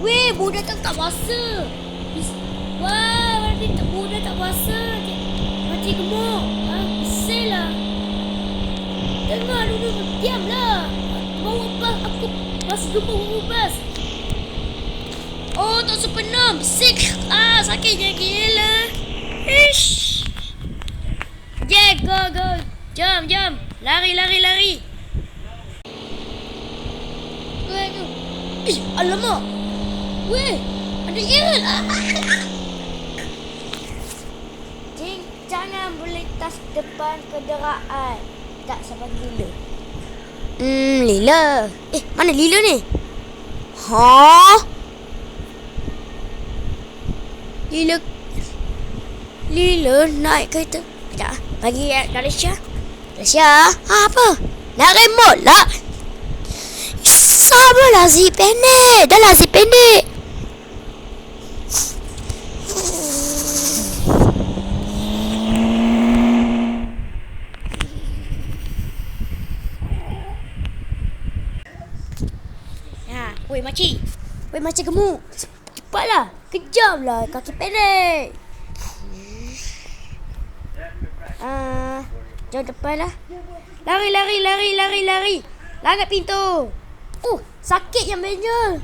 Weh, budak tak tak. Bis- Wah, nanti tak budak tak masa. Mati gemuk. Ah, bising lah. Dengar dulu, diamlah. Bawa bas, aku bas gemuk bas. Oh, tak sepenuh. Bising. Ah, sakitnya gila. Ish. Yeah, go, go. Jom, jom. Lari, lari, lari. Tu. Ih, alamak. Weh, ada Iran. Cing, jangan boleh tas depan kenderaan. Tak sabar Lila. Hmm, Lila. Eh, mana Lila ni? Ha? Lila Lila naik kereta. Sekejap ah. Bagi ya, Malaysia. Malaysia. Ha, apa? Nak remote lah. Sabarlah zip pendek. Dah lah zip pendek. Ha, woi makcik. Woi makcik gemuk. Cepatlah. Kejamlah kaki pendek. Ah, jauh depan lah. Lari, lari, lari, lari, lari. Langgar pintu. Oh, sakit yang benjol.